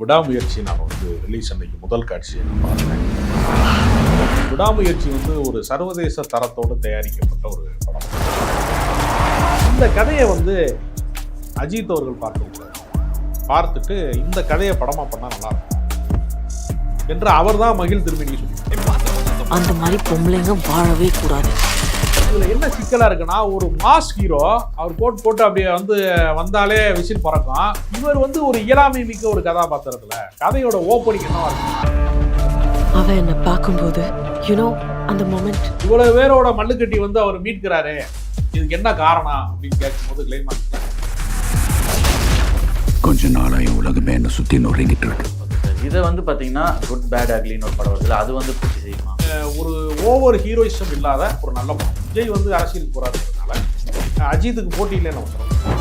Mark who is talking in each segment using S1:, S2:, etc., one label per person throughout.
S1: விடாமுயற்சி நான் வந்து ரிலீஸ் அன்னைக்கு முதல் காட்சியை நான் பார்த்தேன். விடாமுயற்சி வந்து ஒரு சர்வதேச தரத்தோடு தயாரிக்கப்பட்ட ஒரு படம். இந்த கதையை வந்து அஜித் அவர்கள் பார்க்கக்கூடாது. பார்த்துட்டு இந்த கதையை படமாக பண்ணால் நல்லாயிருக்கும் என்று அவர் தான் மகிழ் திருமணி சொல்லி
S2: அந்த மாதிரி பொம்பளைங்க வாழவே கூடாது.
S1: இதுல என்ன சிக்கலா இருக்குன்னா ஒரு மாஸ் ஹீரோ அவர் கோட் போட்டு அப்படியே வந்து வந்தாலே விசில் பறக்கும். இவர் வந்து ஒரு இயலாமை மிக்க ஒரு கதாபாத்திரத்துல. கதையோட ஓப்பனிங் என்னவா இருக்கும்?
S2: அவ என்னை பார்க்கும்போது யூனோ அந்த மொமெண்ட்
S1: இவ்வளவு பேரோட மல்லுக்கட்டி வந்து அவர் மீட்கிறாரு. இதுக்கு என்ன காரணம் அப்படின்னு கேட்கும்போது கிளைமாக்ஸ்ல
S3: கொஞ்ச நாளா என் உலகமே என்ன சுத்தி நொறுங்கிட்டு இருக்கு.
S4: இதை வந்து பார்த்தீங்கன்னா குட் பேட் அக்லின்னு ஒரு படம் வருதுல அது வந்து பூர்த்தி செய்யுமா?
S1: ஒரு ஓவர் ஹீரோயிசம் இல்லாத ஒரு நல்ல படம். விஜய் வந்து அரசியலுக்கு போறாருன்றதுனால அஜித்துக்கு போட்டி இல்லைன்னு சொல்லலாம்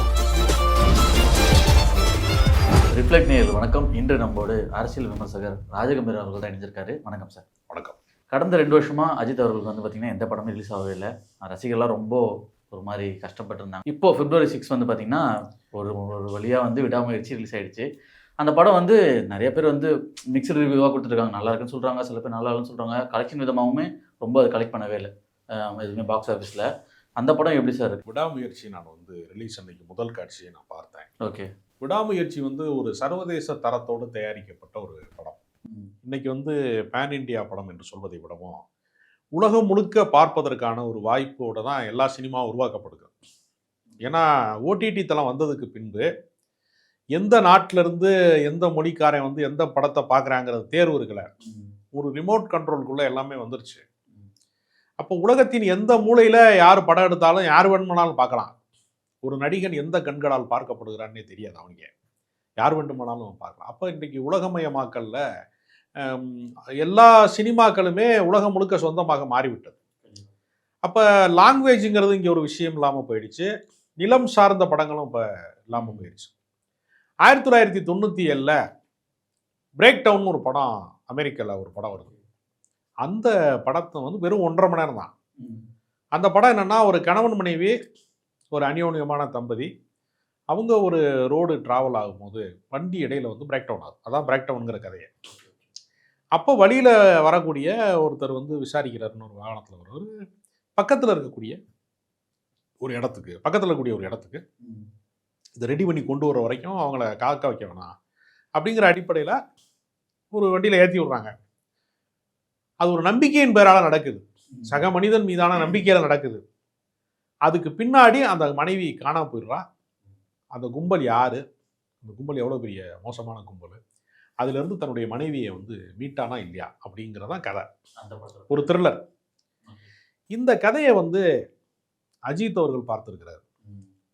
S4: ரிஃப்ளெக்ட் நேயர்கள் வணக்கம். இன்று நம்மோடு அரசியல் விமர்சகர் ராஜகம்பீர் அவர்கள் தான் இணைஞ்சிருக்காரு. வணக்கம் சார்.
S1: வணக்கம்.
S4: கடந்த ரெண்டு வருஷமா அஜித் அவர்களுக்கு வந்து பார்த்தீங்கன்னா எந்த படமும் ரிலீஸ் ஆகவே இல்லை. ரசிகர்லாம் ரொம்ப ஒரு மாதிரி கஷ்டப்பட்டிருந்தாங்க. இப்போ பிப்ரவரி சிக்ஸ் வந்து பார்த்தீங்கன்னா ஒரு ஒரு வழியாக வந்து விடாமுயற்சி ரிலீஸ் ஆயிடுச்சு. அந்த படம் வந்து நிறைய பேர் வந்து மிக்சடு ரிவ்யூவாக கொடுத்துருக்காங்க. நல்லா இருக்குன்னு சொல்கிறாங்க சில பேர் நல்லா இல்லைன்னு சொல்கிறாங்க கலெக்ஷன் விதமாகவுமே ரொம்ப அது கலெக்ட் பண்ணவே இல்லை. எதுவுமே பாக்ஸ் ஆஃபீஸில் அந்த படம் எப்படி சார் இருக்கு?
S1: விடாமுயற்சி நான் வந்து ரிலீஸ் அன்னைக்கு முதல் காட்சியை நான் பார்த்தேன்.
S4: ஓகே.
S1: விடாமுயற்சி வந்து ஒரு சர்வதேச தரத்தோடு தயாரிக்கப்பட்ட ஒரு படம். இன்னைக்கு வந்து பேன் இண்டியா படம் என்று சொல்வதை விடவும் உலகம் முழுக்க பார்ப்பதற்கான ஒரு வாய்ப்போட தான் எல்லா சினிமாவும் உருவாக்கப்படுது. ஏன்னா ஓடிடி தளம் வந்ததுக்கு பின்பு எந்த நாட்டில இருந்து எந்த மொழிக்காரன் வந்து எந்த படத்தை பார்க்குறாங்கிறது தேர்வு இருக்கல. ஒரு ரிமோட் கண்ட்ரோலுக்குள்ள எல்லாமே வந்துருச்சு. அப்போ உலகத்தின் எந்த மூலையில் யார் படம் எடுத்தாலும் யார் வேணுமானாலும் பார்க்கலாம். ஒரு நடிகன் எந்த கண்களால் பார்க்கப்படுகிறான்னே தெரியாது அவனுக்கு. யார் வேண்டுமானாலும் பார்க்கலாம். அப்போ இன்றைக்கி உலகமயமாக்கல்ல எல்லா சினிமாக்களுமே உலகம் முழுக்க சொந்தமாக மாறிவிட்டது. அப்போ லாங்குவேஜுங்கிறது இங்கே ஒரு விஷயம் இல்லாமல் போயிடுச்சு. நிலம் சார்ந்த படங்களும் இப்போ இல்லாமல் போயிடுச்சு. ஆயிரத்தி தொள்ளாயிரத்தி தொண்ணூற்றி ஏழில் பிரேக் டவுன் ஒரு படம் அமெரிக்காவில் ஒரு படம் வருது. அந்த படத்தை வந்து வெறும் ஒன்றரை மணி நேரம் தான் அந்த படம் என்னன்னா ஒரு கணவன் மனைவி ஒரு அந்யோன்யமான தம்பதி அவங்க ஒரு ரோடு டிராவல் ஆகும்போது வண்டி இடையில வந்து பிரேக் டவுன் ஆகும். அதான் பிரேக் டவுனுங்கிற கதையை. அப்போ வழியில் வரக்கூடிய ஒருத்தர் வந்து விசாரிக்கிறாருன்னு ஒரு வாகனத்தில் வருவார் பக்கத்தில் இருக்கக்கூடிய ஒரு இடத்துக்கு பக்கத்தில் இருக்கக்கூடிய ஒரு இடத்துக்கு இதை ரெடி பண்ணி கொண்டு வர வரைக்கும் அவங்கள காக்க வைக்க வேணாம் அப்படிங்கிற அடிப்படையில் ஒரு வண்டியில் ஏற்றி விட்றாங்க. அது ஒரு நம்பிக்கையின் பேரால நடக்குது. சக மனிதன் மீதான நம்பிக்கையில நடக்குது. அதுக்கு பின்னாடி அந்த மனைவி காணாம போயிடுறா. அந்த கும்பல் யாரு? அந்த கும்பல் எவ்வளோ பெரிய மோசமான கும்பல்? அதுல இருந்து தன்னுடைய மனைவியை வந்து மீட்டானா இல்லையா? அப்படிங்கிறதான் கதை. ஒரு த்ரில்லர் இந்த கதையை வந்து அஜித் அவர்கள் பார்த்துருக்கிறார்.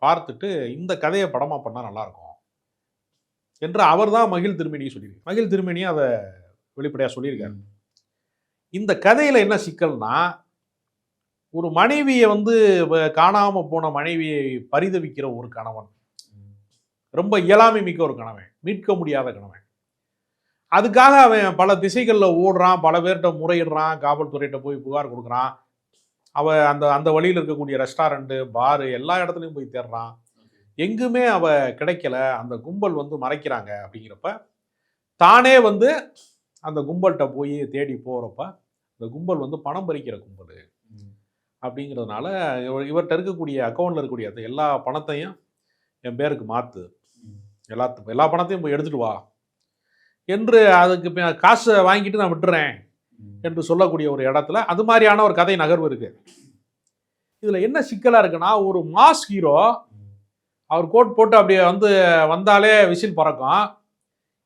S1: பார்த்துட்டு இந்த கதையை படமா பண்ணா நல்லா இருக்கும் என்று அவர் தான் மகிழ் திருமணி சொல்லியிருக்காரு. மகிழ் திருமணி அதை வெளிப்படையா சொல்லியிருக்காரு. இந்த கதையில் என்ன சிக்கல்னா ஒரு மனைவியை வந்து வ- போன மனைவியை பரிதவிக்கிற ஒரு கணவன். ரொம்ப இயலாமை மிக்க ஒரு கணவன். மீட்க முடியாத கணவன். அதுக்காக அவன் பல திசைகளில் ஓடுறான் பல பேர்கிட்ட முறையிடுறான் காவல்துறையிட்ட போய் புகார் கொடுக்குறான். அவ அந்த அந்த வழியில் இருக்கக்கூடிய ரெஸ்டாரண்ட்டு பாரு எல்லா இடத்துலையும் போய் தேடுறான். எங்குமே அவ கிடைக்கல. அந்த கும்பல் வந்து மறைக்கிறாங்க அப்படிங்கிறப்ப தானே வந்து அந்த கும்பல்கிட்ட போய் தேடி போகிறப்ப இந்த கும்பல் வந்து பணம் பறிக்கிற கும்பல். அப்படிங்கிறதுனால இவர் இவர்கிட்ட இருக்கக்கூடிய அக்கௌண்ட்டில் இருக்கக்கூடிய அந்த எல்லா பணத்தையும் என் பேருக்கு மாற்று எல்லாத்து எல்லா பணத்தையும் போய் எடுத்துட்டு வா. என்று அதுக்கு காசை வாங்கிட்டு நான் விட்டுறேன் என்று சொல்லக்கூடிய ஒரு இடத்துல அது மாதிரியான ஒரு கதை நகர்வு இருக்கு. இதில் என்ன சிக்கலாக இருக்குன்னா ஒரு மாஸ் ஹீரோ அவர் கோட் போட்டு அப்படியே வந்து வந்தாலே விசில் பறக்கும்.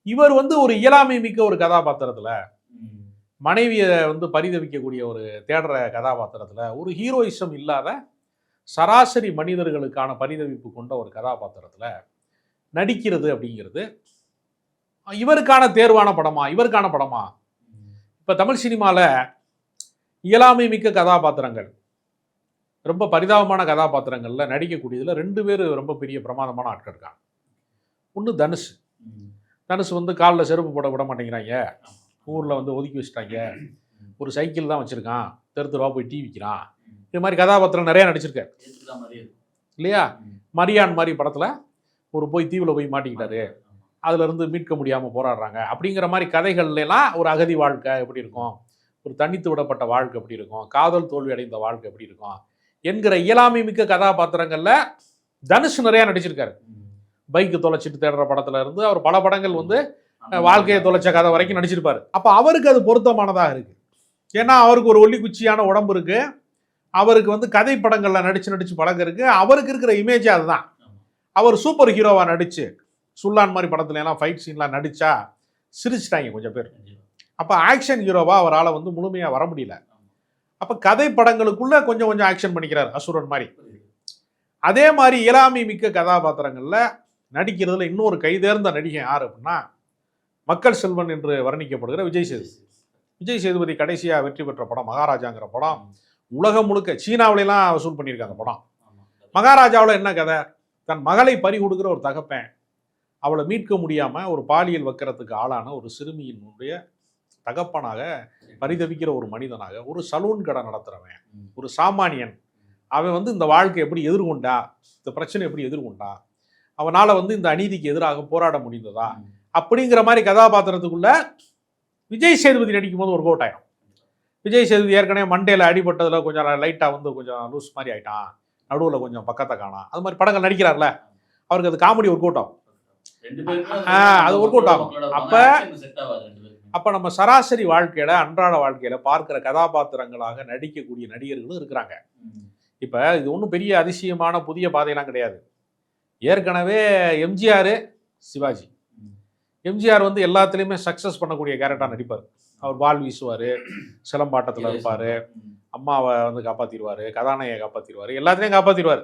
S1: இவர் வந்து ஒரு இயலாமை மிக்க ஒரு கதாபாத்திரத்துல மனைவியை வந்து பரிதவிக்கக்கூடிய ஒரு தேடுற கதாபாத்திரத்துல ஒரு ஹீரோயிசம் இல்லாத சராசரி மனிதர்களுக்கான பரிதவிப்பு கொண்ட ஒரு கதாபாத்திரத்துல நடிக்கிறது அப்படிங்கிறது. இவருக்கான தேர்வான படமா? இவருக்கான படமா? இப்ப தமிழ் சினிமால இயலாமை மிக்க கதாபாத்திரங்கள் ரொம்ப பரிதாபமான கதாபாத்திரங்கள்ல நடிக்கக்கூடியதுல ரெண்டு பேர் ரொம்ப பெரிய பிரமாதமான ஆட்கள் இருக்காங்க. ஒன்று தனுஷ். தனுஷ் வந்து காலில் செருப்பு போட விட மாட்டேங்கிறாங்க. ஊரில் வந்து ஒதுக்கி வச்சுட்டாங்க. ஒரு சைக்கிள் தான் வச்சுருக்கான். தெரு தெருவா போய் டீ விற்கிறான் இது மாதிரி கதாபாத்திரம் நிறையா நடிச்சிருக்காரு. இல்லையா? மரியான் மாதிரி படத்தில் ஒரு போய் தீவில் போய் மாட்டிக்கிட்டாரு. அதுலேருந்து மீட்க முடியாமல் போராடுறாங்க. அப்படிங்கிற மாதிரி கதைகள்லாம் ஒரு அகதி வாழ்க்கை எப்படி இருக்கும்? ஒரு தனித்து விடப்பட்ட வாழ்க்கை எப்படி இருக்கும்? காதல் தோல்வி அடைந்த வாழ்க்கை எப்படி இருக்கும்? என்கிற இயலாமை மிக்க கதாபாத்திரங்களில் தனுஷ் நிறையா நடிச்சிருக்காரு. பைக்கு தொலைச்சிட்டு தேடுற படத்துல இருந்து அவர் பல படங்கள் வந்து வாழ்க்கையை தொலைச்ச கதை வரைக்கும் நடிச்சிருப்பாரு. அப்ப அவருக்கு அது பொருத்தமானதாக இருக்கு. ஏன்னா அவருக்கு ஒரு ஒல்லி குச்சியான உடம்பு இருக்கு. அவருக்கு வந்து கதை படங்கள்ல நடிச்சு நடிச்சு பழக்கம் இருக்கு. அவருக்கு இருக்கிற இமேஜ் அதுதான். அவர் சூப்பர் ஹீரோவா நடிச்சு சுல்லான் மாதிரி படத்துல எல்லாம் ஃபைட் சீன்லாம் நடிச்சா சிரிச்சிட்டாங்க கொஞ்சம் பேர். அப்போ ஆக்ஷன் ஹீரோவா அவரால் வந்து முழுமையா வர முடியல. அப்ப கதை படங்களுக்குள்ள கொஞ்சம் கொஞ்சம் ஆக்ஷன் பண்ணிக்கிறார் அசுரன் மாதிரி. அதே மாதிரி இயலாமை மிக்க கதாபாத்திரங்கள்ல நடிக்கிறதுல இன்னொரு கைதேர்ந்த நடிகை யார் அப்படின்னா மக்கள் செல்வன் என்று வர்ணிக்கப்படுகிற விஜய் சேதுபதி விஜய் சேதுபதி கடைசியா வெற்றி பெற்ற படம் மகாராஜாங்கிற படம். உலகம் முழுக்க சீனாவிலாம் வசூல் பண்ணியிருக்க அந்த படம். மகாராஜாவில் என்ன கதை? தன் மகளை பறி கொடுக்குற ஒரு தகப்பன் அவளை மீட்க முடியாம ஒரு பாலியல் வக்கரத்துக்கு ஆளான ஒரு சிறுமியினுடைய தகப்பனாக பரிதவிக்கிற ஒரு மனிதனாக ஒரு சலூன் கடை நடத்துறவன் ஒரு சாமானியன். அவன் வந்து இந்த வாழ்க்கை எப்படி எதிர்கொண்டா? இந்த பிரச்சனை எப்படி எதிர்கொண்டா? அவனால வந்து இந்த அநீதிக்கு எதிராக போராட முடிந்ததா? அப்படிங்கிற மாதிரி கதாபாத்திரத்துக்குள்ள விஜய் சேதுபதி நடிக்கும் போது ஒரு கோட் ஆயிரும். விஜய் சேதுபதி ஏற்கனவே மண்டேல அடிபட்டதுல கொஞ்சம் லைட்டா வந்து கொஞ்சம் லூஸ் மாதிரி ஆயிட்டான். நடுவுல கொஞ்சம் பக்கத்தை காணாம் அது மாதிரி படங்கள் நடிக்கிறார்ல அவருக்கு அது காமெடி ஒரு கூட்டம் ஆ, அது work out ஆகும். அப்ப- அப்ப நம்ம சராசரி வாழ்க்கையில அன்றாட வாழ்க்கையில பார்க்கிற கதாபாத்திரங்களாக நடிக்கக்கூடிய நடிகர்களும் இருக்கிறாங்க. இப்ப இது ஒன்றும் பெரிய அதிசயமான புதிய பாதையெல்லாம் கிடையாது. ஏற்கனவே எம்ஜிஆர் சிவாஜி. எம்ஜிஆர் வந்து எல்லாத்துலேயுமே சக்ஸஸ் பண்ணக்கூடிய கேரக்டர் நடிப்பார். அவர் பால் வீசுவார் சிலம்பாட்டத்தில் இருப்பார் அம்மாவை வந்து காப்பாற்றிடுவார் கதாநாயகை காப்பாற்றிடுவார் எல்லாத்தையும் காப்பாற்றிடுவார்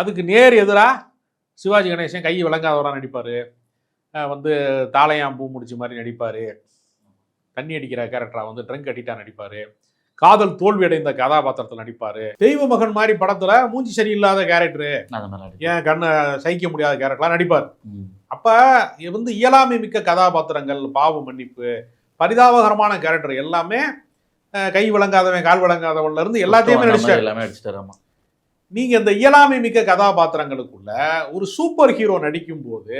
S1: அதுக்கு நேர் எதிராக சிவாஜி கணேசன் கை விளங்காதவராக நடிப்பார். வந்து தாளையாம் பூ முடிச்ச மாதிரி நடிப்பார். தண்ணி அடிக்கிற கேரக்டராக வந்து ட்ரங்க் அடிட்டா நடிப்பார். காதல் தோல்வி அடைந்த கதாபாத்திரத்தில் நடிப்பார். தெய்வ மகன் மாதிரி படத்தில் மூஞ்சி சரியில்லாத கேரக்டரு ஏன் கண்ணை சகிக்க முடியாத கேரக்டர்லாம் நடிப்பார். அப்ப வந்து இயலாமை மிக்க கதாபாத்திரங்கள் பாவ மன்னிப்பு பரிதாபகரமான கேரக்டர் எல்லாமே கை விளங்காதவன் கால் விளங்காதவன்ல இருந்து எல்லாத்தையுமே நடிச்சார்
S4: எல்லாமே அடிச்சிட்டாரு ஆமா.
S1: நீங்க இந்த இயலாமை மிக்க கதாபாத்திரங்களுக்குள்ள ஒரு சூப்பர் ஹீரோ நடிக்கும் போது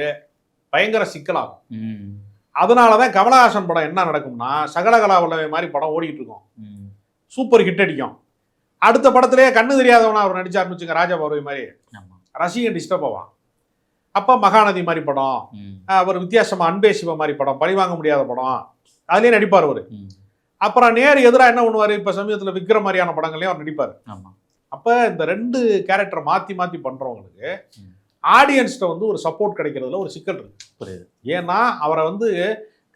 S1: பயங்கர சிக்கலாகும்.
S4: ம்.
S1: அதனாலதான் கமலஹாசன் படம் என்ன நடக்கும்னா சகலகலா வல்லவை மாதிரி படம் ஓடிட்டு இருக்கும். சூப்பர் ஹிட் அடிக்கும். அடுத்த படத்திலேயே கண்ணு தெரியாதவனா அவர் நடிச்சாருன்னு வச்சுங்க ராஜா பார்வை மாதிரி. ரசிகன் டிஸ்டர்ப் ஆவான். அப்ப மகாநதி மாதிரி படம். அவர் வித்தியாசமா அன்பே சிவ மாதிரி படம். பழி வாங்க முடியாத படம். அதுலயே நடிப்பார் அவரு. அப்புறம் நேர் எதிரா என்ன பண்ணுவாரு? இப்ப சமீபத்துல விக்ரம் மாதிரியான படங்களையும் அவர் நடிப்பார். அப்ப இந்த ரெண்டு கேரக்டரை மாத்தி மாத்தி பண்றவங்களுக்கு
S4: ம்.
S1: ஆடியன்ஸ்ட வந்து ஒரு சப்போர்ட் கிடைக்கிறதுல ஒரு சிக்கல் இருக்கு.
S4: புரியுது.
S1: ஏன்னா அவரை வந்து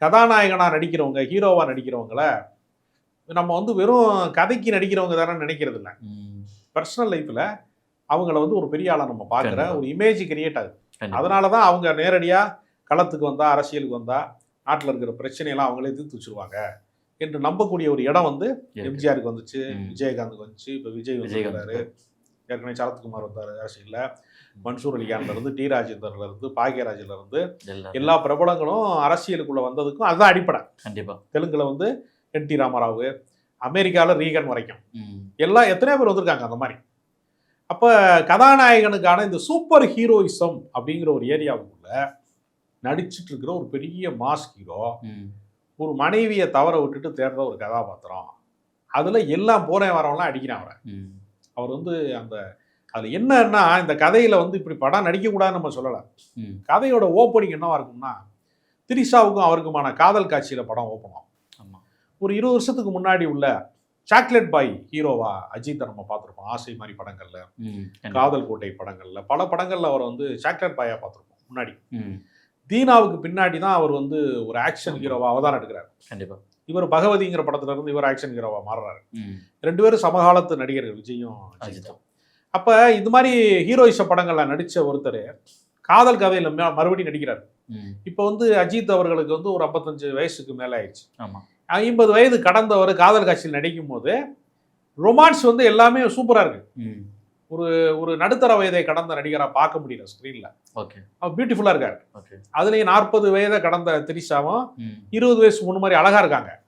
S1: கதாநாயகனா நடிக்கிறவங்க ஹீரோவா நடிக்கிறவங்கள நம்ம வந்து வெறும் கதைக்கு நடிக்கிறவங்க தானே நினைக்கிறது இல்ல. பர்சனல் லைஃப்ல அவங்கள வந்து ஒரு பெரிய ஆளா நம்ம பார்க்குற. ஒரு இமேஜ் கிரியேட் ஆகுது. அதனால தான் அவங்க நேரடியா களத்துக்கு வந்தா அரசியலுக்கு வந்தா நாட்டில் இருக்கிற பிரச்சனையெல்லாம் அவங்களே தீர்த்து வச்சிருவாங்க என்று நம்பக்கூடிய ஒரு இடம் வந்து. எம்ஜிஆருக்கு வந்துச்சு
S4: ம்.
S1: விஜயகாந்த் வந்துச்சு இப்போ விஜய் வந்துருக்காரு ஏற்கனவே சரத்குமார் வந்தார் அரசியல்ல மன்சூர் அலிகான்ல இருந்து டி ராஜேந்தர்ல இருந்து பாக்யராஜ்ல இருந்து
S4: எல்லாரும்.
S1: எல்லா பிரபலங்களும் அரசியலுக்குள்ள வந்ததுக்கும் அதுதான் அடிப்படை
S4: கண்டிப்பா
S1: தெலுங்குல வந்து என் டி ராமராவ் அமெரிக்கால ரீகன் வரைக்கும். எல்லாம் எத்தனையோ பேர் வந்திருக்காங்க அந்த மாதிரி அப்ப கதாநாயகனுக்கான இந்த சூப்பர் ஹீரோயிசம் அப்படிங்கிற ஒரு ஏரியாவுக்குள்ள நடிச்சிட்டு இருக்கிற ஒரு பெரிய மாஸ் ஹீரோ. ஒரு மனைவியை தவற விட்டுட்டு தேடுற ஒரு கதாபாத்திரம் அதுல எல்லாம் போறேன் வரவன்லாம் அடிக்கிறான் அவரை. அவர் வந்து அந்த அதுல என்னன்னா இந்த கதையில வந்து இப்படி படம் நடிக்கக்கூடாதுன்னு நம்ம சொல்லலை. கதையோட ஓப்பனிங் என்னவா இருக்கும்னா திரிஷாவுக்கும் அவருக்குமான காதல் காட்சியில படம் ஓப்பனும் ஒரு இருபது வருஷத்துக்கு முன்னாடி உள்ள சாக்லேட் பாய் ஹீரோவா அஜித்தை நம்ம பார்த்துருப்போம். ஆசை மாதிரி படங்கள்ல. காதல் கோட்டை படங்கள்ல பல படங்கள்ல அவர் வந்து சாக்லேட் பாயா பார்த்துருப்போம் முன்னாடி. தீனாவுக்கு பின்னாடி தான் அவர் வந்து ஒரு ஆக்ஷன் ஹீரோவா அவதாரம் எடுக்கிறார்
S4: கண்டிப்பா.
S1: இவர் பகவதிங்கிற படத்துல இருந்து இவர் ஆக்ஷன் ஹீரோவா மாறுறாரு. ரெண்டு பேரும் சமகாலத்து நடிகர்கள் விஜயும்
S4: அஜித்தும்.
S1: அப்ப இந்த மாதிரி ஹீரோயிச படங்கள்ல நடிச்ச ஒருத்தர் காதல் கதையில மறுபடியும் நடிக்கிறார். இப்போ வந்து அஜித் அவர்களுக்கு வந்து ஒரு ஐம்பத்தஞ்சு வயசுக்கு மேல ஆயிடுச்சு.
S4: ஆமா.
S1: ஐம்பது வயது கடந்தவர் காதல் காட்சியில் நடிக்கும் போது ரொமான்ஸ் வந்து எல்லாமே சூப்பரா இருக்கு.
S4: ம்.
S1: ஒரு நடுத்தர வயதை கடந்த நடிகரா பார்க்க முடியல ஸ்க்ரீன்ல
S4: ஓகே.
S1: அவர் பியூட்டிஃபுல்லா இருக்காரு.
S4: ஓகே.
S1: அதுலயும் நாற்பது வயதை கடந்த திரிஷாவும். இருபது வயசு முன்னு மாதிரி அழகா இருக்காங்க.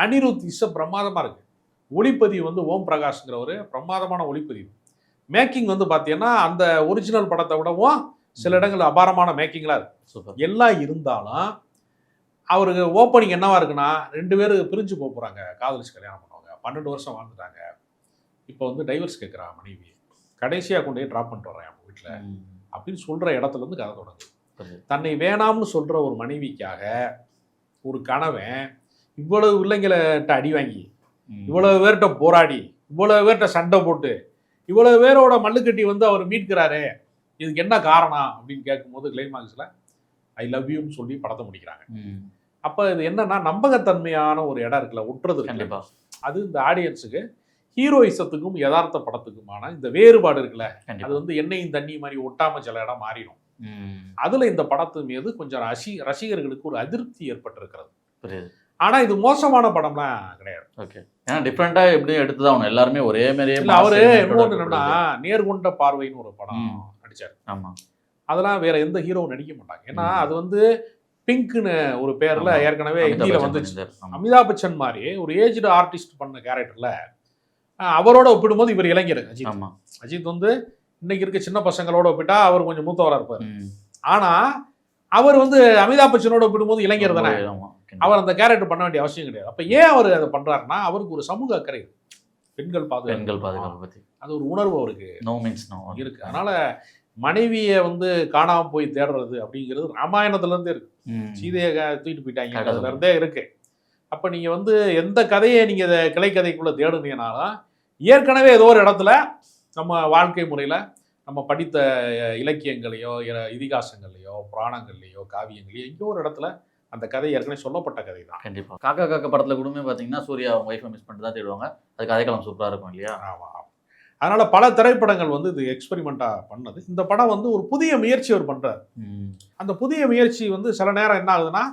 S1: அனிருத் இச பிரமாதமா இருக்கு. ஒளிப்பதிவு வந்து ஓம் பிரகாஷ்ங்கிற ஒரு பிரமாதமான ஒளிப்பதிவு. மேக்கிங் வந்து பார்த்தீங்கன்னா அந்த ஒரிஜினல் படத்தை விடவும் சில இடங்கள் அபாரமான மேக்கிங்லாம் இருக்கு. எல்லாம் இருந்தாலும் அவருக்கு ஓப்பனிங் என்னவா இருக்குன்னா ரெண்டு பேரும் பிரிஞ்சு போக போறாங்க. காதலிச்சு கல்யாணம் பண்ணுவாங்க. பன்னெண்டு வருஷம் வாழ்ந்துட்டாங்க. இப்போ வந்து டைவர்ஸ் கேட்குறா மனைவி. கடைசியாக கொண்டு போய் ட்ராப் பண்ணிட்டு வரேன் அவங்க வீட்டில் அப்படின்னு சொல்ற இடத்துல இருந்து கதை தொடங்குது. தன்னை வேணாம்னு சொல்ற ஒரு மனைவிக்காக ஒரு கணவன் இவ்வளவு பிள்ளைங்கள்ட்ட அடி வாங்கி இவ்வளவு பேர்கிட்ட போராடி இவ்வளவு பேர்கிட்ட சண்டை போட்டு இவ்வளவு பேரோட மல்லுக்கட்டி வந்து அவர் மீட்கிறாரே இதுக்கு என்ன காரணம் அப்படின்னு கேட்கும்போது கிளைமாக்ஸில் ஐ லவ் யூன்னு சொல்லி படத்தை முடிக்கிறாங்க. அப்போ இது என்னன்னா நம்பகத்தன்மையான ஒரு இடம் இருக்குல்ல ஒட்டுறது
S4: கண்டிப்பா.
S1: அது இந்த ஆடியன்ஸுக்கு ஹீரோயிசத்துக்கும் யதார்த்த படத்துக்குமான இந்த வேறுபாடு இருக்குல்ல அது வந்து எண்ணெயும் தண்ணி மாதிரி ஒட்டாம சில இடம் மாறிடும். அதுல இந்த படத்து மீது கொஞ்சம் ரசி ரசிகர்களுக்கு ஒரு அதிருப்தி ஏற்பட்டிருக்கிறது. ஆனா இது மோசமான படம்லாம் கிடையாது.
S4: ஓகே. ஏன்னா டிஃப்ரெண்டா எப்படியும் எடுத்துதான் ஆகணும். எல்லாருமே ஒரே மாதிரியே
S1: அவரு என்னன்னா. நேர்கொண்ட பார்வைன்னு ஒரு படம். நடிச்சாரு.
S4: ஆமா.
S1: அதெல்லாம் வேற எந்த ஹீரோவும் நடிக்க மாட்டாங்க. ஏன்னா. அது வந்து பிங்க்னு ஒரு பேர்ல. ஏற்கனவே
S4: பச்சன்
S1: வந்துச்சு. அமிதாப் பச்சன் மாதிரி ஒரு ஏஜ்டு ஆர்டிஸ்ட் பண்ண கேரக்டர்ல அவரோட ஒப்பிடும்போது இவர் இளைஞர் அஜித். அஜித் வந்து இன்னைக்கு இருக்க சின்ன பசங்களோட ஒப்பிட்டா அவர் கொஞ்சம் மூத்தவரா இருப்பார். ஆனா அவர் வந்து அமிதாப் பச்சனோட ஒப்பிடும்போது இளைஞர் தானே. அவர் அந்த கேரக்டர் பண்ண வேண்டிய அவசியம் கிடையாது. அப்ப ஏன் அவர் அதை பண்றாருன்னா அவருக்கு ஒரு சமூக அக்கறை. பெண்கள் பாதுகாப்பு.
S4: பெண்கள் பாதுகாப்பு பத்தி.
S1: அது ஒரு உணர்வு அவருக்கு.
S4: நோ மீன்ஸ் நோ
S1: இருக்கு. அதனால மனைவியை வந்து காணாம போய் தேடுறது அப்படிங்கிறது ராமாயணத்துல இருந்தே இருக்கு. சீதையை தூக்கிட்டு போயிட்டாங்க.
S4: கடவுள்.
S1: அதுல இருந்தே இருக்கு. அப்ப நீங்க வந்து எந்த கதையை நீங்க இதை கிளை கதைக்குள்ள தேடுனீங்கனாலும் ஏற்கனவே ஏதோ ஒரு இடத்துல நம்ம வாழ்க்கை முறையில நம்ம படித்த இலக்கியங்களையோ இல- இதிகாசங்கள்லையோ புராணங்கள்லையோ காவியங்களையோ எங்கேயோ ஒரு இடத்துல அந்த கதை ஏற்கனவே சொல்லப்பட்ட கதை தான்
S4: கண்டிப்பா. காக்கா காக்கா படத்துல கூடமே பாத்தீங்கன்னா சூர்யா அவங்க ஒய்ஃபை மிஸ் பண்ணிட்டு தான் தேடுவாங்க. அது கதைக்களம் சூப்பரா இருக்கும் இல்லையா?
S1: ஆமா ஆமா. அதனால பல திரைப்படங்கள் வந்து இது எக்ஸ்பெரிமெண்டா பண்ணது. இந்த படம் வந்து ஒரு புதிய முயற்சி அவர் பண்றாரு.
S4: ம்.
S1: அந்த புதிய முயற்சி வந்து சில நேரம் என்ன ஆகுதுன்னா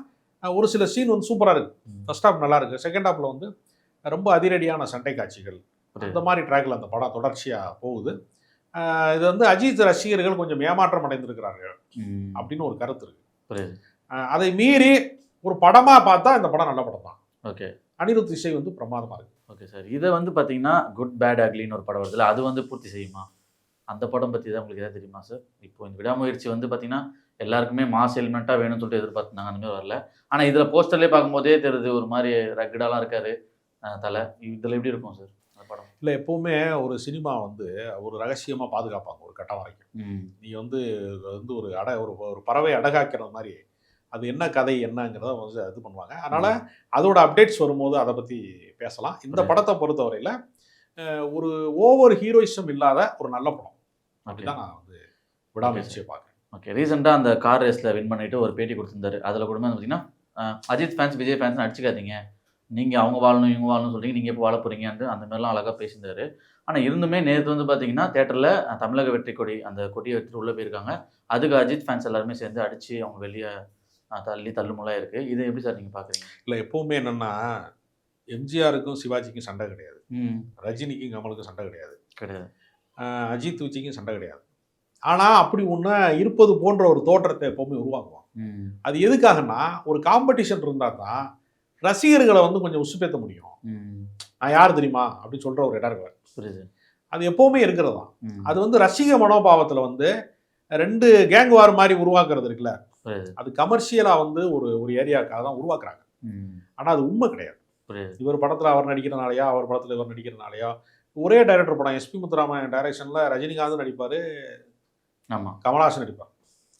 S1: ஒரு சில சீன் வந்து சூப்பரா இருக்கு.
S4: ம்.
S1: ஃபர்ஸ்ட் ஹாப் நல்லா இருக்கு. செகண்ட் ஹாப்ல வந்து ரொம்ப அதிரடியான சண்டை காட்சிகள். அந்த மாதிரி ட்ராக்ல அந்த படம் தொடர்ச்சியா போகுது. இது வந்து அஜித் ரசிகர்கள் கொஞ்சம் ஏமாற்றம் அடைந்திருக்கிறார்கள். அப்படின்னு ஒரு கருத்து இருக்கு. அதை மீறி ஒரு படமா பார்த்தா இந்த படம் நல்ல படம் தான்
S4: ஓகே.
S1: அனிருத் இசை வந்து பிரமாதமா இருக்கு.
S4: ஓகே சார் இதை வந்து பார்த்தீங்கன்னா குட் பேட் அக்லின்னு ஒரு படம் வருதுல்ல அது வந்து பூர்த்தி செய்யுமா? அந்த படம் பற்றி தான் உங்களுக்கு எதாவது தெரியுமா சார் இப்போ இந்த விடாமுயற்சி வந்து பார்த்தீங்கன்னா எல்லாருக்குமே மாஸ் எலிமெண்ட்டாக வேணும்னு சொல்லிட்டு எதிர்பார்த்துனாங்க அந்த மாதிரி வரல. ஆனால் இதில் போஸ்டர்லேயே பார்க்கும்போதே தெரியுது ஒரு மாதிரி ரக்கடாலாம் இருக்காரு தலை. இதில் எப்படி இருக்கும் சார் அந்த படம்?
S1: இல்ல எப்பவுமே ஒரு சினிமா வந்து ஒரு ரகசியமா பாதுகாப்பாங்க ஒரு கட்டம் வரைக்கும். நீ வந்து வந்து ஒரு அட ஒரு ஒரு பறவை அடகாக்கிறது மாதிரி அது என்ன கதை என்னங்கிறத வந்து இது பண்ணுவாங்க. அதனால அதோட அப்டேட்ஸ் வரும்போது அதை பத்தி பேசலாம். இந்த. படத்தை பொறுத்தவரையில ஒரு ஓவர் ஹீரோயிசம் இல்லாத ஒரு நல்ல படம். அப்படிதான் நான் வந்து விடாமுயற்சியை பார்க்குறேன்.
S4: ஓகே. ரீசெண்டாக அந்த கார் ரேஸில் வின் பண்ணிட்டு ஒரு பேட்டி கொடுத்திருந்தாரு. அதில் கூட பார்த்தீங்கன்னா அஜித் ஃபேன்ஸ் விஜய் ஃபேன்ஸ் அடிச்சுக்காதீங்க. நீங்கள் அவங்க வாழணும் இவங்க வாழணும்னு சொல்றீங்க. நீங்கள் எப்போ வாழ போறீங்கன்னு அந்த மாதிரிலாம் அழகாக பேசியிருந்தாரு. ஆனால் இருந்துமே நேற்று வந்து பார்த்தீங்கன்னா தேட்டரில் தமிழக வெற்றி கொடி அந்த கொடியை எடுத்துட்டு உள்ளே போயிருக்காங்க. அதுக்கு அஜித் ஃபேன்ஸ் எல்லாருமே சேர்ந்து அடித்து அவங்க வெளியே தள்ளி தள்ளுமுலாம் இருக்குது இதை எப்படி சார் நீங்கள் பார்க்குறீங்க
S1: இல்லை எப்பவுமே என்னன்னா எம்ஜிஆருக்கும் சிவாஜிக்கும் சண்டை கிடையாது. ரஜினிக்கும் கமலுக்கும் சண்டை கிடையாது.
S4: கிடையாது.
S1: அஜித் விஜய்க்கும் சண்டை கிடையாது. ஆனா அப்படி ஒன்று இருப்பது போன்ற ஒரு தோற்றத்தை எப்பவுமே உருவாக்குவான்
S4: ம்.
S1: அது எதுக்காகன்னா ஒரு காம்படிஷன் இருந்தால் தான் ரசிகர்களை வந்து கொஞ்சம் உசுப்பேத்த முடியும். நான் யார் தெரியுமா? அப்படின்னு சொல்ற ஒரு இடம்
S4: புரியுது.
S1: அது எப்பவுமே இருக்கிறது தான். அது வந்து ரசிக மனோபாவத்தில் வந்து ரெண்டு கேங் வார் மாதிரி உருவாக்குறது இருக்குல்ல. அது கமர்ஷியலாக வந்து ஒரு ஒரு ஏரியாவுக்காக தான் உருவாக்குறாங்க. ஆனால் அது உண்மை கிடையாது. இவர் படத்தில் அவர் நடிக்கிறனாலயா அவர் படத்தில் இவர் நடிக்கிறனாலயா ஒரே டைரக்டர் படம் எஸ்பி முத்துராமன் டைரக்ஷனில் ரஜினிகாந்தும் நடிப்பார்
S4: ஆமாம்
S1: கமல்ஹாசன் நடிப்பார்.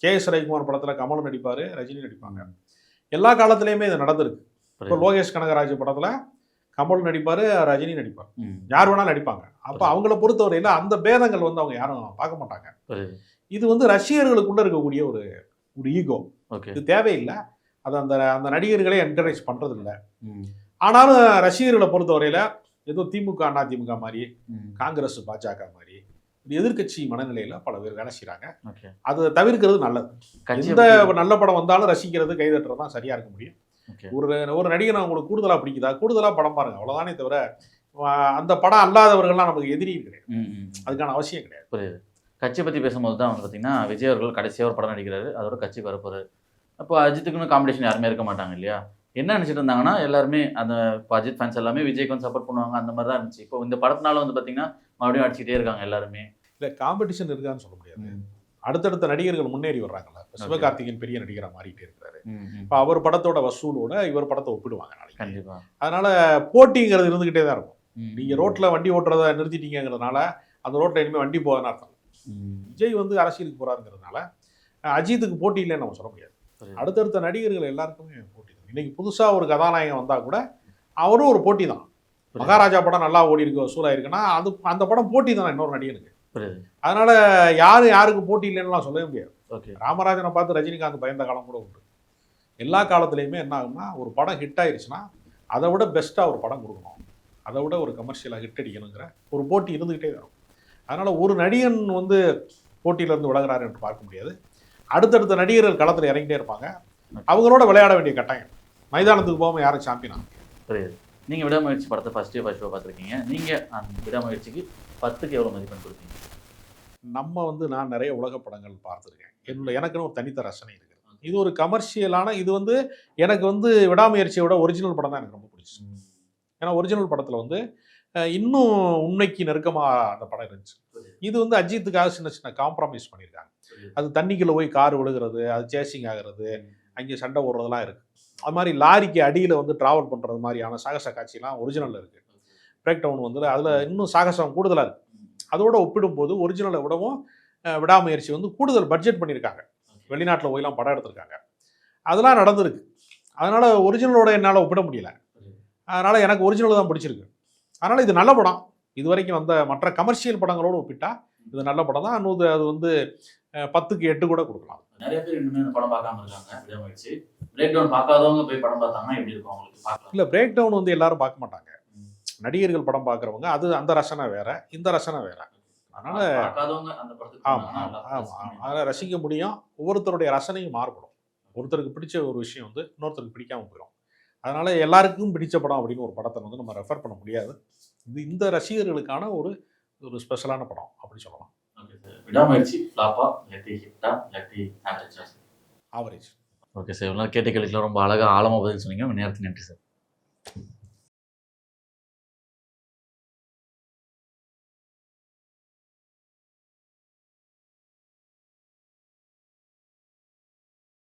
S1: கே எஸ் ரவிக்குமார் படத்தில் கமலும் நடிப்பார் ரஜினி நடிப்பாங்க. எல்லா காலத்துலேயுமே இது நடந்திருக்கு. இப்போ லோகேஷ் கனகராஜ் படத்தில் கமல் நடிப்பார் ரஜினி நடிப்பார். யார் வேணாலும் நடிப்பாங்க. அப்போ. அவங்கள பொறுத்தவரையில் அந்த பேதங்கள் வந்து அவங்க யாரும் பார்க்க மாட்டாங்க. இது வந்து ரசிகர்களுக்குள்ள இருக்கக்கூடிய ஒரு ஒரு ஈகோ இது தேவையில்லை. அது அந்த அந்த நடிகர்களே என்கரேஜ் பண்றது இல்லை ஆனாலும் ரசிகர்களை பொறுத்தவரையில ஏதோ திமுக அண்ணா திமுக மாதிரி காங்கிரஸ் பாஜக மாதிரி ஒரு எதிர்க்கட்சி மனநிலையில பல பேர் வேலை செய்றாங்க.
S4: ஓகே
S1: அதை தவிர்க்கிறது நல்லது. எந்த நல்ல படம் வந்தாலும் ரசிக்கிறது கைதட்டுறது தான் சரியா இருக்க முடியும். ஒரு ஒரு நடிகனை உங்களுக்கு கூடுதலா பிடிக்குதா? கூடுதலா படம் பாருங்க. அவ்வளவுதானே தவிர அந்த படம் அல்லாதவர்கள்லாம் நமக்கு எதிரி கிடையாது. அதுக்கான அவசியம் கிடையாது.
S4: கட்சியை பற்றி பேசும்போது தான் வந்து பார்த்தீங்கன்னா விஜய் அவர்கள் கடைசியாக ஒரு படம் நடிக்கிறாரு. அதோட கட்சிக்கு வரப்போறாரு. அப்போ அஜித்துக்குன்னு காம்படிஷன் யாருமே இருக்க மாட்டாங்க இல்லையா? என்ன நினச்சிட்டு இருந்தாங்கன்னா எல்லாருமே அந்த இப்போ அஜித் ஃபேன்ஸ் எல்லாமே விஜய்க்கு வந்து சப்போர்ட் பண்ணுவாங்க அந்த மாதிரி தான் இருந்துச்சு. இப்போ இந்த படத்தினால வந்து பார்த்தீங்கன்னா மறுபடியும் அடிச்சுட்டே இருக்காங்க எல்லாருமே.
S1: இல்ல காம்படிஷன் இருக்கான்னு சொல்ல முடியாது. அடுத்தடுத்த நடிகர்கள் முன்னேறி வர்றாங்கல்ல. சிவகார்த்திகேயன் பெரிய நடிகரா மாறிட்டே இருக்கிறாரு. இப்போ அவர் படத்தோட வசூலோட இவர் படத்தை ஒப்பிடுவாங்க நாளைக்கு.
S4: கண்டிப்பா.
S1: அதனால போட்டிங்கிறது இருந்துகிட்டே தான் இருக்கும்.
S4: ம்.
S1: நீங்க ரோட்ல வண்டி ஓட்டுறத நிறுத்திட்டீங்கிறதுனால அந்த ரோட்ல இனிமே வண்டி போகாதுன்னு அர்த்தம். விஜய் வந்து அரசியலுக்கு போறாருங்கிறதுனால அஹ், அஜித்துக்கு போட்டி இல்லைன்னு நம்ம சொல்ல முடியாது. அடுத்தடுத்த நடிகர்கள் எல்லாருக்குமே போட்டி தான். இன்னைக்கு புதுசா ஒரு கதாநாயகன் வந்தா கூட அவரும் ஒரு போட்டி தான். மகாராஜா படம் நல்லா ஓடி இருக்கு வசூலாயிருக்குன்னா அது அந்த படம் போட்டி தான் இன்னொரு நடிகனுக்கு. அதனால யாரு யாருக்கு போட்டி இல்லைன்னுலாம் சொல்லவே முடியாது.
S4: ஓகே.
S1: ராமராஜனை பார்த்து ரஜினிகாந்த் பயந்த காலம் கூட உண்டு. எல்லா காலத்துலேயுமே என்ன ஆகும்னா ஒரு படம் ஹிட் ஆயிருச்சுன்னா அதை விட பெஸ்ட்டாக ஒரு படம் கொடுக்கணும். அதை விட ஒரு கமர்ஷியலாக ஹிட் அடிக்கணுங்கிற ஒரு போட்டி இருந்துகிட்டே வரும். அதனால் ஒரு நடிகன் வந்து போட்டியிலேருந்து விலகுறாரு என்று பார்க்க முடியாது. அடுத்தடுத்த நடிகர்கள் களத்தில் இறங்கிட்டே இருப்பாங்க. அவங்களோட விளையாட வேண்டிய கட்டாயம். மைதானத்துக்கு போகாமல் யாரும் சாம்பியனா
S4: புரியுது. நீங்க விடாமுயற்சி படத்தை ஃபர்ஸ்ட் டே ஃபர்ஸ்ட் ஷோ பார்த்துருக்கீங்க. நீங்க அந்த விடாமுயற்சிக்கு பத்துக்கு எவ்வளவு மதிப்பெண் கொடுப்பீங்க
S1: நம்ம வந்து நான் நிறைய உலக படங்கள் பார்த்துருக்கேன். என்னோட எனக்குன்னு ஒரு தனித்த ரசனை இருக்குது. இது ஒரு கமர்ஷியலான இது வந்து எனக்கு வந்து விடாமுயற்சியோட ஒரிஜினல் படம் தான் எனக்கு ரொம்ப பிடிச்சி ஏன்னா ஒரிஜினல் படத்தில் வந்து இன்னும் உண்மைக்கு நெருக்கமாக அந்த படம் இருந்துச்சு. இது வந்து அஜித்துக்காக சின்ன சின்ன காம்ப்ரமைஸ் பண்ணியிருக்காங்க அது தண்ணிக்குள்ளே போய் கார் விழுகிறது அது சேசிங் ஆகிறது அங்கே சண்டை ஓடுறதெல்லாம் இருக்குது அது மாதிரி லாரிக்கு அடியில் வந்து ட்ராவல் பண்ணுறது மாதிரியான சாகச காட்சிலாம் ஒரிஜினலில் இருக்குது பிரேக் டவுன் வந்து அதில் இன்னும் சாகசம் கூடுதலாக இருக்குது அதோட ஒப்பிடும்போது ஒரிஜினலை விடவும் விடாமுயற்சி வந்து கூடுதல் பட்ஜெட் பண்ணியிருக்காங்க. வெளிநாட்டில் போயெல்லாம் படம் எடுத்திருக்காங்க. அதெல்லாம் நடந்திருக்கு. அதனால் ஒரிஜினலோட என்னால் ஒப்பிட முடியல. அதனால் எனக்கு ஒரிஜினல் தான் பிடிச்சிருக்கு. அதனால் இது நல்ல படம். இது வரைக்கும் வந்த மற்ற கமர்ஷியல் படங்களோடு ஒப்பிட்டா இது நல்ல படம் தான். நூறு அது வந்து பத்துக்கு எட்டு கூட கொடுக்கலாம்.
S4: நிறைய பேர் இன்னுமே இந்த படம் பார்க்காம இருக்காங்க. பிரேக் டவுன் பார்க்காதவங்க போய் படம் பார்த்தாங்கன்னா எப்படி இருக்கும் அவங்களுக்கு?
S1: இல்லை பிரேக் டவுன் வந்து எல்லாரும் பார்க்க மாட்டாங்க. நடிகர்கள் படம் பார்க்குறவங்க அது அந்த ரசனை வேற இந்த ரசனை வேற. அதனால ஆமாம் ஆமாம் அதனால் ரசிக்க முடியும். ஒவ்வொருத்தருடைய ரசனையும் மாறுபடும். ஒருத்தருக்கு பிடிச்ச ஒரு விஷயம் வந்து இன்னொருத்தருக்கு பிடிக்காம போயிடும் அதனால எல்லாருக்கும் பிடிச்ச படம் அப்படின்னு ஒரு படத்தை வந்து நம்ம ரெஃபர் பண்ண முடியாது. இது இந்த ரசிகர்களுக்கான ஒரு ஒரு ஸ்பெஷலான படம் அப்படின்னு சொல்லலாம்.
S4: Okay sir. விடாமுயற்சி ஃப்ளாப்பா இல்லாட்டி ஹிட்டா இல்லாட்டி ஆவரேஜா சார்?
S1: Average
S4: okay sir. இவ்வளோ கேட்ட கேள்விக்கெல்லாம் ரொம்ப அழகாக ஆழமாக பதில் சொன்னீங்க. நேரத்துக்கு நன்றி சார்.